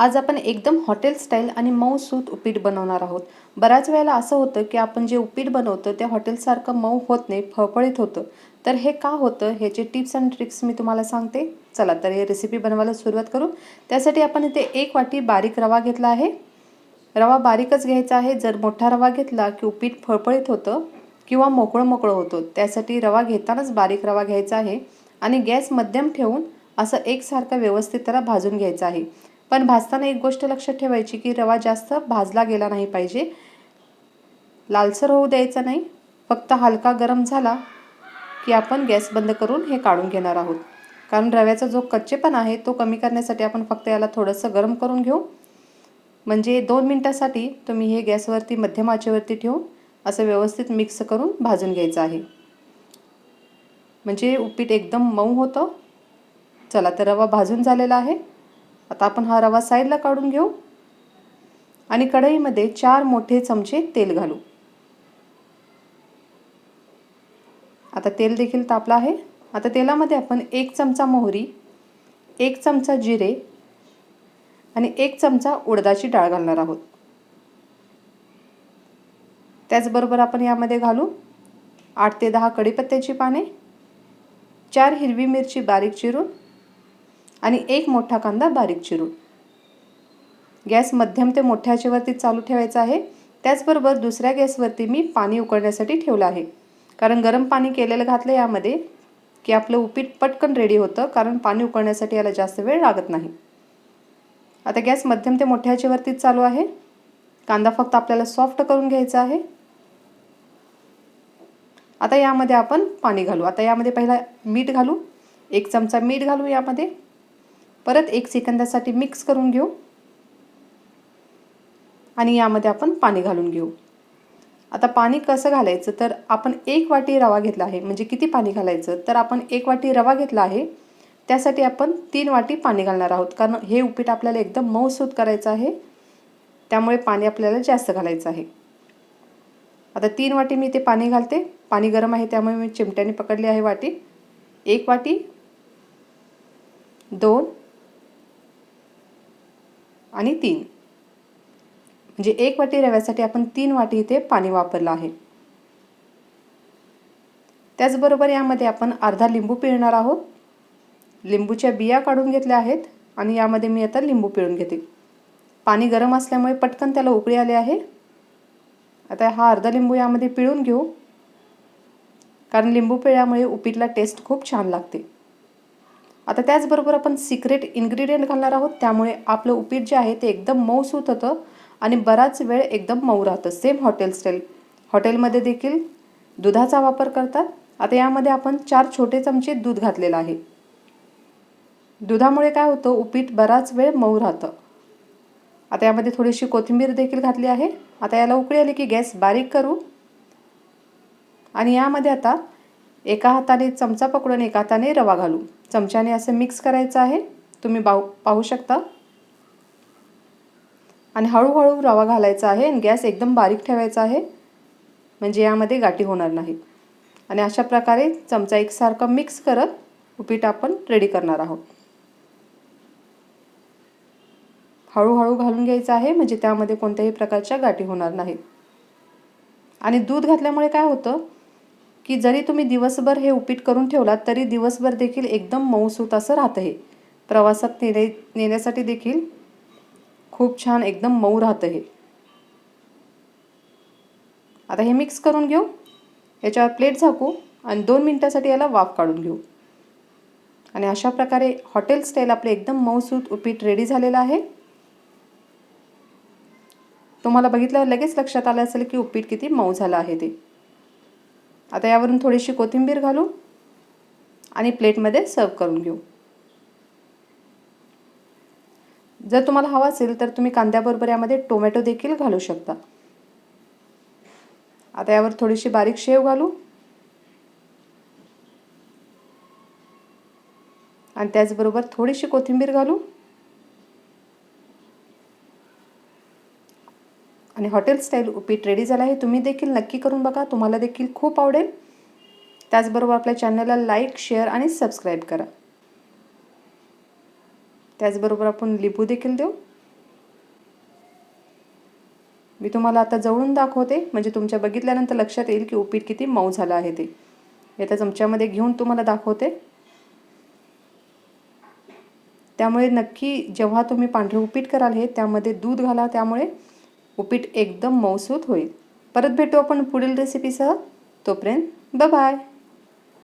आज आपण एकदम हॉटेल स्टाईल आणि मऊ सूत उपीट बनवणार आहोत. बऱ्याच वेळेला असं होतं की आपण जे उपीट बनवतो ते हॉटेलसारखं मऊ होत नाही फळफळीत होतं. तर हे का होतं? ह्याचे टिप्स अँड ट्रिक्स मी तुम्हाला सांगते. चला तर हे रेसिपी बनवायला सुरुवात करू. त्यासाठी आपण इथे एक वाटी बारीक रवा घेतला आहे. रवा बारीकच घ्यायचा आहे. जर मोठा रवा घेतला की उपीट फळफळीत होतं किंवा मोकळं मोकळं होतं त्यासाठी रवा घेतानाच बारीक रवा घ्यायचा आहे आणि गॅस मध्यम ठेवून असं एकसारखं व्यवस्थित त्याला भाजून घ्यायचं आहे. पण भाजताना एक गोष्ट लक्षात ठेवायची की रवा जास्त भाजला गेला नाही पाहिजे. लालसर होऊ द्यायचा नाही. फक्त हलका गरम झाला की आपण गॅस बंद करून हे काढून घेणार आहोत. कारण रव्याचा जो कच्चेपणा आहे तो कमी करण्यासाठी आपण फक्त याला थोडंसं गरम करून घेऊ. म्हणजे दोन मिनटासाठी तुम्ही हे गॅसवरती मध्यम आचेवरती ठेवून असं व्यवस्थित मिक्स करून भाजून घ्यायचं आहे. म्हणजे उपीट एकदम मऊ होतं. चला तर रवा भाजून झालेला आहे. आता आपण हा रवा साईडला काढून घेऊ. आणि कढईमध्ये चार मोठे चमचे तेल घालू. आता तेल देखील तापलं आहे. आता तेलामध्ये आपण एक चमचा मोहरी एक चमचा जिरे आणि एक चमचा उडदाची डाळ घालणार आहोत. त्याचबरोबर आपण यामध्ये घालू आठ ते दहा कढीपत्त्याची पाने चार हिरवी मिरची बारीक चिरून आणि एक मोठा कांदा बारीक चिरून. गॅस मध्यम ते मोठ्या याच्यावरती चालू ठेवायचा आहे. त्याचबरोबर दुसऱ्या गॅसवरती मी पाणी उकळण्यासाठी ठेवलं आहे. कारण गरम पाणी केलेलं घातलं यामध्ये की आपलं उपीट पटकन रेडी होतं कारण पाणी उकळण्यासाठी याला जास्त वेळ लागत नाही. आता गॅस मध्यम ते मोठ्या याच्यावरतीच चालू आहे. कांदा फक्त आपल्याला सॉफ्ट करून घ्यायचा आहे. आता यामध्ये आपण पाणी घालू. आता यामध्ये पहिला मीठ घालू. एक चमचा मीठ घालू यामध्ये. परत एक सेकंदासाठी मिक्स करून घेऊ. आणि यामध्ये आपण पाणी घालून घेऊ. आता पाणी कसं घालायचं? तर आपण एक वाटी रवा घेतला आहे. म्हणजे किती पाणी घालायचं? तर आपण एक वाटी रवा घेतला आहे. त्यासाठी आपण तीन वाटी पाणी घालणार आहोत. कारण हे उपीट आपल्याला एकदम मऊसूत करायचं आहे. त्यामुळे पाणी आपल्याला जास्त घालायचं आहे. आता तीन वाटी मी ते पाणी घालते. पाणी गरम आहे त्यामुळे मी चिमट्याने पकडली आहे वाटी. एक वाटी दोन आणि तीन. म्हणजे एक वाटी रव्यासाठी आपण तीन वाटी इथे पाणी वापरलं आहे. त्याचबरोबर यामध्ये आपण अर्धा लिंबू पिळणार आहोत. लिंबूच्या बिया काढून घेतल्या आहेत आणि यामध्ये मी आता लिंबू पिळून घेते. पाणी गरम असल्यामुळे पटकन त्याला उकळी आले आहे. आता हा अर्धा लिंबू यामध्ये पिळून घेऊ. कारण लिंबू पिळ्यामुळे उपीटला टेस्ट खूप छान लागते. आता त्याचबरोबर आपण सिक्रेट इन्ग्रेडियंट घालणार आहोत. त्यामुळे आपलं उपीट जे आहे ते एकदम मऊसूत होतं आणि बराच वेळ एकदम मऊ राहतं. सेम हॉटेल स्टाईल हॉटेलमध्ये देखील दुधाचा वापर करतात. आता यामध्ये आपण चार छोटे चमचे दूध घातलेलं आहे. दुधामुळे काय होतं? उपीट बराच वेळ मऊ राहतं. आता यामध्ये थोडीशी कोथिंबीर देखील घातली आहे. आता याला उकळी आली की गॅस बारीक करू. आणि यामध्ये आता एका हाताने चमचा पकडून एका हाताने रवा घालू. चमच्याने असं मिक्स करायचं आहे. तुम्ही पाहू पाहू शकता. आणि हळूहळू रवा घालायचा आहे आणि गॅस एकदम बारीक ठेवायचा आहे. म्हणजे यामध्ये गाठी होणार नाहीत आणि अशा प्रकारे चमचा एकसारखा मिक्स करत उपीट आपण रेडी करणार आहोत. हळूहळू घालून घ्यायचं आहे म्हणजे त्यामध्ये कोणत्याही प्रकारच्या गाठी होणार नाहीत. आणि दूध घातल्यामुळे काय होतं? की जरी तुम्ही दिवसभर हे उपीट करून ठेवलात तरी दिवसभर देखील एकदम मऊसूत असं राहतं हे प्रवासात नेणे नेण्यासाठी देखील खूप छान एकदम मऊ राहतं हे. आता हे मिक्स करून घेऊ. याच्यावर प्लेट झाकू आणि दोन मिनटासाठी याला वाफ काढून घेऊ. आणि अशा प्रकारे हॉटेल स्टाईल आपले एकदम मऊसूत उपीट रेडी झालेलं आहे. तुम्हाला बघितल्यावर लगेच लक्षात आलं असेल की उपीट किती मऊ झालं आहे ते. आता यावरून थोडीशी कोथिंबीर घालू आणि प्लेटमध्ये सर्व करून घेऊ. जर तुम्हाला हवा असेल तर तुम्ही कांद्याबरोबर यामध्ये टोमॅटो देखील घालू शकता. आता यावर थोडीशी बारीक शेव घालू. आणि त्याचबरोबर थोडीशी कोथिंबीर घालू. आणि हॉटेल स्टाईल उपीट रेडी झाला आहे. तुम्ही देखील नक्की करून बघा. तुम्हाला देखील खूप आवडेल. त्याचबरोबर आपल्या चॅनलला लाईक शेअर आणि सबस्क्राईब करा. त्याचबरोबर आपण लिंबू देखील देऊ. मी तुम्हाला आता जवळून दाखवते. म्हणजे तुमच्या बघितल्यानंतर लक्षात येईल की उपीट किती मऊ झालं आहे ते. आता चमच्यामध्ये घेऊन तुम्हाला दाखवते. त्यामुळे नक्की जेव्हा तुम्ही पांढरे उपीट कराल हे त्यामध्ये दूध घाला. त्यामुळे उपीट एकदम मऊसूत होईल. परत भेटू आपण पुढील रेसिपीसह तोपर्यंत बाय